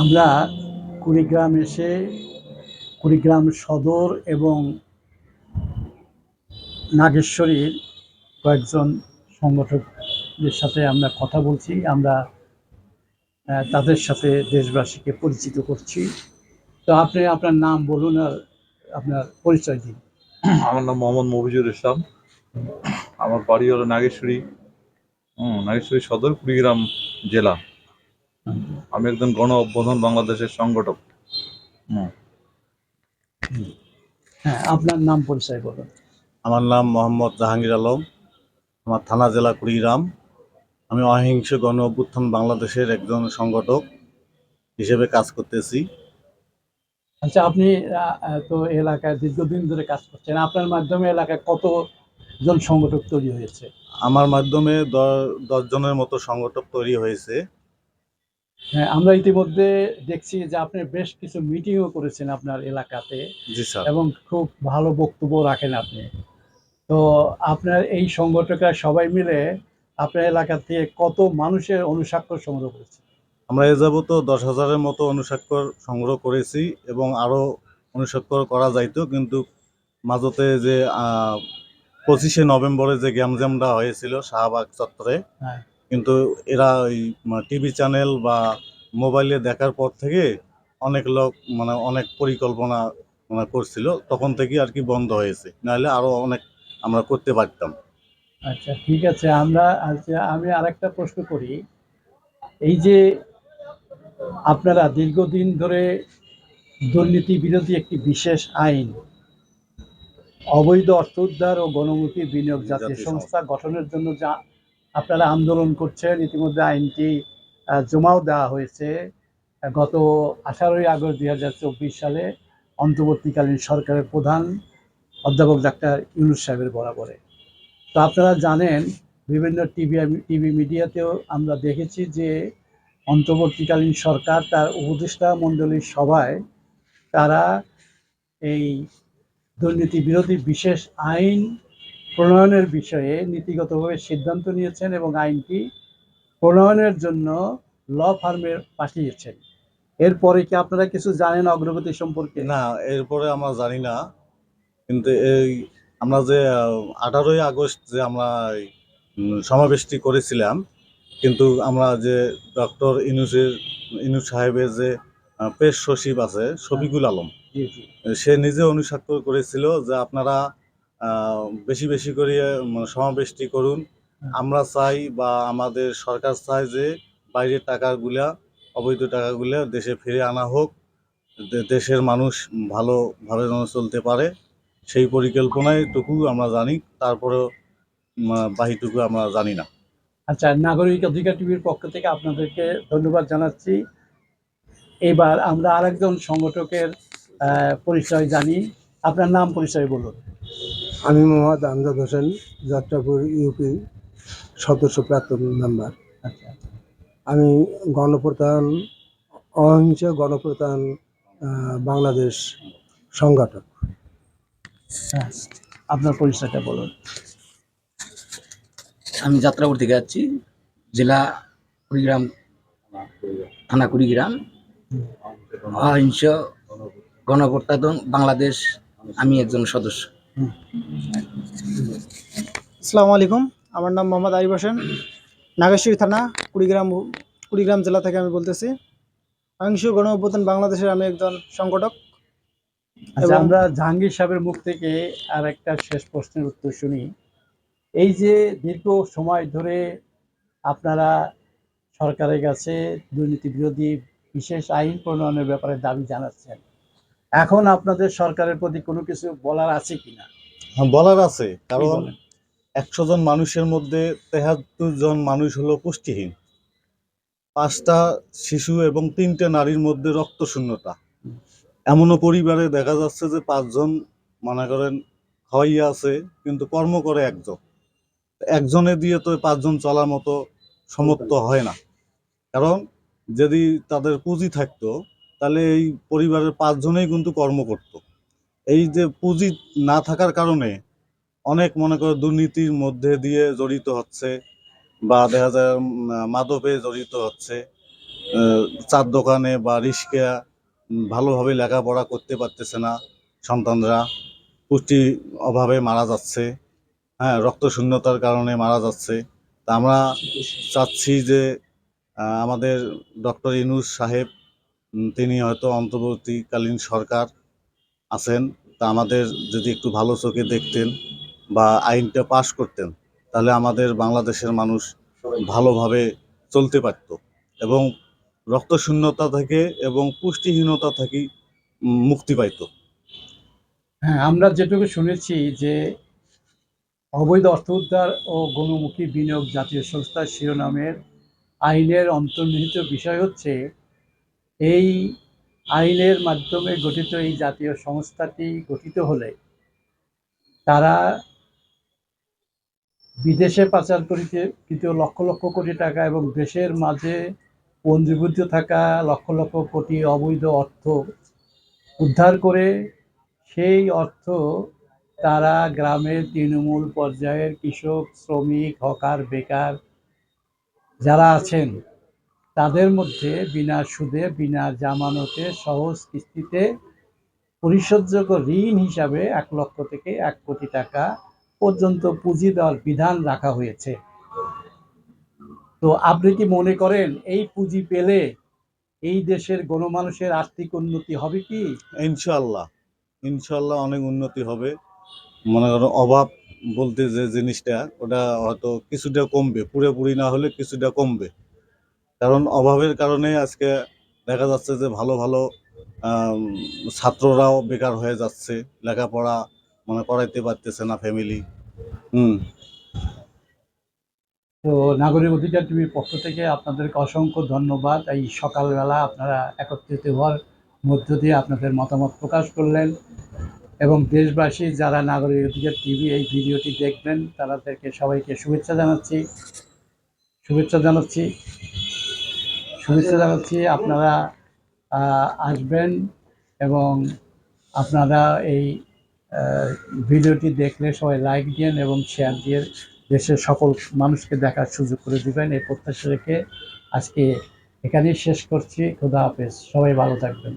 আমরা কুড়িগ্রাম এসে কুড়িগ্রাম সদর এবং নাগেশ্বরীর কয়েকজন সংগঠকদের সাথে আমরা কথা বলছি। আমরা তাদের সাথে দেশবাসীকে পরিচিত করছি। তো আপনি আপনার নাম বলুন আর আপনার পরিচয় দিন। আমার নাম মোহাম্মদ মফিজুর ইসলাম। আমার বাড়ি হলো নাগেশ্বরী নাগেশ্বরী সদর, কুড়িগ্রাম জেলা। আমি একজন গণ অভ্যুত্থান বাংলাদেশের সংগঠক। হুম। হ্যাঁ আপনার নাম পরিচয় বলুন আমার নাম মোহাম্মদ জাহাঙ্গীর আলম। আমার থানা জেলা কুড়িগ্রাম। আমি অহিংস গণ অভ্যুত্থান বাংলাদেশের একজন সংগঠক হিসেবে কাজ করতেছি। আচ্ছা আপনি তো এলাকায় দীর্ঘদিন ধরে কাজ করছেন। আপনার মাধ্যমে এলাকায় কতজন সংগঠক তৈরি হয়েছে? আমার মাধ্যমে দশ জনের মতো সংগঠক তৈরি হয়েছে। হ্যাঁ আমরা ইতিমধ্যে দেখছি যে আপনি বেশ কিছু মিটিংও করেছেন আপনার এলাকাতে এবং খুব ভালো বক্তব্য রাখেন আপনি। তো আপনার এই সংগঠকরা সবাই মিলে আপনার এলাকা থেকে কত মানুষের অনুস্বাক্ষর সংগ্রহ করেছে? আমরা এ যাবত দশ হাজারের মতো অনুস্বাক্ষর সংগ্রহ করেছি এবং আরও অনুস্বাক্ষর করা যাইতো কিন্তু মাঝতে যে পঁচিশে নভেম্বরে যে গ্যামজামটা হয়েছিল শাহবাগ চত্বরে হ্যাঁ। কিন্তু এরা ওই টিভি চ্যানেল বা মোবাইলে দেখার পর থেকে অনেক লোক মানে অনেক পরিকল্পনা মানে করছিল। তখন থেকে আর কি বন্ধ হয়েছে। নাহলে আরও অনেক আমরা করতে পারতাম। আচ্ছা ঠিক আছে। আমরা আচ্ছা আমি আরেকটা প্রশ্ন করি। এই যে আপনারা দীর্ঘদিন ধরে দুর্নীতি বিরোধী একটি বিশেষ আইন অবৈধ অর্থ উদ্ধার ও গণমুখী বিনিয়োগ জাতীয় জাতীয় সংস্থা। গঠনের জন্য যা আপনারা আন্দোলন করছেন, ইতিমধ্যে আইনটি জমাও দেওয়া হয়েছে। গত আঠারোই আগস্ট দুই হাজার চব্বিশ সালে অন্তর্বর্তীকালীন সরকারের প্রধান অধ্যাপক ডাক্তার ইউনুস সাহেবের বরাবরে। তো আপনারা জানেন, বিভিন্ন টিভি টিভি মিডিয়াতেও আমরা দেখেছি যে অন্তর্বর্তীকালীন সরকার, তার উপদেষ্টা মণ্ডলীর সভায় তারা এই দুর্নীতি বিরোধী বিশেষ আইন প্রণয়নের বিষয়ে নীতিগতভাবে সিদ্ধান্ত নিয়েছেন এবং আইনটি প্রণয়নের জন্য ল ফার্মে পাঠিয়েছেন। এরপরে কি আপনারা কিছু জানেন অগ্রগতি সম্পর্কে? না এরপরে আমরা জানি না। কিন্তু এই আমরা যে আঠারোই আগস্ট যে আমরা সমাবেশটি করেছিলাম কিন্তু আমরা যে ডক্টর ইনুসের ইনুস সাহেবের যে পেশ সচিব আছে শফিকুল আলম সে নিজে অনুস্বাক্ষর করেছিল যে আপনারা বেশি বেশি করে উম, সমাবেশটি করুন। আমরা চাই বা আমাদের সরকার চায় যে বাইরের টাকাগুলা অবৈধ টাকাগুলা দেশে ফিরে আনা হোক দেশের মানুষ ভালোভাবে যেন চলতে পারে। সেই পরিকল্পনায় টুকু আমরা জানি তারপরেও বাহিটুকু আমরা জানি না। আচ্ছা নাগরিক অধিকার টিভির পক্ষ থেকে আপনাদেরকে ধন্যবাদ জানাচ্ছি। এবার আমরা আরেকজন সংগঠকের পরিচয় জানি। আপনার নাম পরিচয় বলুন। আমি মোহাম্মদ আমজাদ হোসেন যাত্রাপুর ইউপি সদস্য প্রাক্তন মেম্বার আচ্ছা। আমি গণপ্রধান অহিংস গণপ্রধান বাংলাদেশ সংগঠক। আপনার পরিচয়টা বলুন। আমি যাত্রাপুর থেকে যাচ্ছি জেলা কুড়িগ্রাম থানা কুড়িগ্রাম। অহিংস গণপ্রত্যাদন বাংলাদেশ আমি একজন সদস্য। আসসালামু আলাইকুম। আমার নাম মোহাম্মদ আরিফ হোসেন। নাগেশ্বরী থানা কুড়িগ্রাম কুড়িগ্রাম জেলা থেকে আমি বলতেছি। অহিংস গণ অভ্যুত্থান বাংলাদেশের আমি একজন সংগঠক। আচ্ছা আমরা জাহাঙ্গীর সাহেবের মুখ থেকে আর একটা শেষ প্রশ্নের উত্তর শুনি। এই যে দীর্ঘ সময় ধরে আপনারা সরকারের কাছে দুর্নীতি বিরোধী বিশেষ আইন প্রণয়নের ব্যাপারে দাবি জানাচ্ছেন এখন আপনাদের সরকারের প্রতি কোনো কিছু বলার আছে কিনা? হ্যাঁ, বলার আছে কারণ একশো জন মানুষের মধ্যে তেহাত্তর জন মানুষ হলো পুষ্টিহীন। পাঁচটা শিশু এবং তিনটে নারীর মধ্যে রক্ত শূন্যতা এমনও পরিবারে দেখা যাচ্ছে যে পাঁচজন মনে করেন খাওয়াইয়া আছে কিন্তু কর্ম করে একজন। একজনে দিয়ে তো পাঁচজন চলার মতো সমর্থ হয় না। কারণ যদি তাদের পুঁজি থাকতো তাহলে এই পরিবারের পাঁচজনেই কিন্তু কর্ম করত। এই যে পুঁজি না থাকার কারণে অনেক মনে করে দুর্নীতির মধ্যে দিয়ে জড়িত হচ্ছে বা দেখা যায় মাদকে জড়িত হচ্ছে। চার দোকানে বা রিস্কা ভালোভাবে লেখাপড়া করতে পারতেছে না সন্তানরা। পুষ্টি অভাবে মারা যাচ্ছে। হ্যাঁ রক্তশূন্যতার কারণে মারা যাচ্ছে। তা আমরা চাচ্ছি যে আমাদের ডক্টর ইনুস সাহেব তিনি হয়তো অন্তর্বর্তীকালীন সরকার আছেন। তা আমাদের যদি একটু ভালো চোখে দেখতেন বা আইনটা পাশ করতেন, তাহলে আমাদের বাংলাদেশের মানুষ ভালোভাবে চলতে পারত এবং রক্তশূন্যতা থেকে এবং পুষ্টিহীনতা থেকে মুক্তি পাইতো। হ্যাঁ আমরা যেটুকু শুনেছি যে অবৈধ অর্থ উদ্ধার ও গণমুখী বিনিয়োগ জাতীয় সংস্থার শিরোনামের আইনের অন্তর্নিহিত বিষয় হচ্ছে এই আইনের মাধ্যমে গঠিত এই জাতীয় সংস্থাটি গঠিত হলে তারা বিদেশে পাচার করিতে কৃত লক্ষ লক্ষ কোটি টাকা এবং দেশের মাঝে পঞ্জীভূত থাকা লক্ষ লক্ষ কোটি অবৈধ অর্থ উদ্ধার করে সেই অর্থ তারা গ্রামের তৃণমূল পর্যায়ের কৃষক, শ্রমিক, হকার, বেকার যারা আছেন তাদের মধ্যে বিনা সুদে, বিনা জামানতে, সহজ কিস্তিতে পরিশোধযোগ্য ঋণ হিসাবে এক লক্ষ থেকে এক কোটি টাকা পর্যন্ত পুঁজি দেওয়ার বিধান রাখা হয়েছে। তো আপনি কি মনে করেন এই পুঁজি পেলে এই দেশের গণমানুষের আর্থিক উন্নতি হবে কি? ইনশাল্লাহ ইনশাল্লাহ অনেক উন্নতি হবে। মনে করো অভাব বলতে যে জিনিসটা, ওটা হয়তো কিছুটা কমবে, পুরোপুরি না হলে কিছুটা কমবে। কারণ অভাবের কারণে আজকে দেখা যাচ্ছে যে ভালো ভালো ছাত্ররাও বেকার হয়ে যাচ্ছে, লেখাপড়া মানে করাইতে পারতেছে না ফ্যামিলি হুম। তো নাগরিক অধিকার টিভির পক্ষ থেকে আপনাদেরকে অসংখ্য ধন্যবাদ। এই সকালবেলা আপনারা একত্রিত হওয়ার মধ্য দিয়ে আপনাদের মতামত প্রকাশ করলেন এবং দেশবাসী যারা নাগরিক অধিকার টিভি এই ভিডিওটি দেখবেন তাদেরকে সবাইকে শুভেচ্ছা জানাচ্ছি। শুভেচ্ছা জানাচ্ছি। শুভেচ্ছা জানাচ্ছি। আপনারা আসবেন এবং আপনারা এই ভিডিওটি দেখলে সবাই লাইক দিন এবং শেয়ার দিয়ে দেশের সকল মানুষকে দেখার সুযোগ করে দিবেন। এই প্রত্যাশা রেখে আজকে এখানেই শেষ করছি। খোদা হাফেজ। সবাই ভালো থাকবেন।